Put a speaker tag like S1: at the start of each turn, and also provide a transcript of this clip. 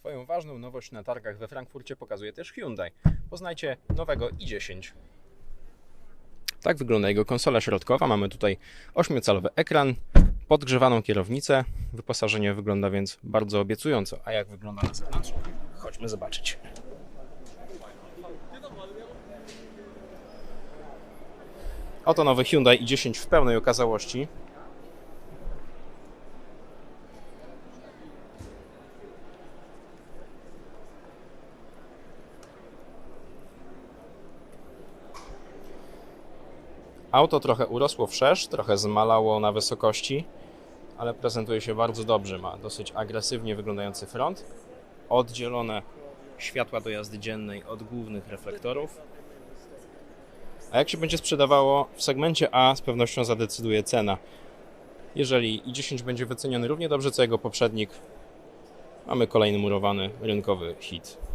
S1: Swoją ważną nowość na targach we Frankfurcie pokazuje też Hyundai. Poznajcie nowego i10. Tak wygląda jego konsola środkowa. Mamy tutaj 8-calowy ekran, podgrzewaną kierownicę. Wyposażenie wygląda więc bardzo obiecująco. A jak wygląda na zewnątrz? Chodźmy zobaczyć. Oto nowy Hyundai i10 w pełnej okazałości. Auto trochę urosło wszerz, trochę zmalało na wysokości, ale prezentuje się bardzo dobrze. Ma dosyć agresywnie wyglądający front, oddzielone światła do jazdy dziennej od głównych reflektorów. A jak się będzie sprzedawało w segmencie A, z pewnością zadecyduje cena. Jeżeli i10 będzie wyceniony równie dobrze co jego poprzednik, mamy kolejny murowany rynkowy hit.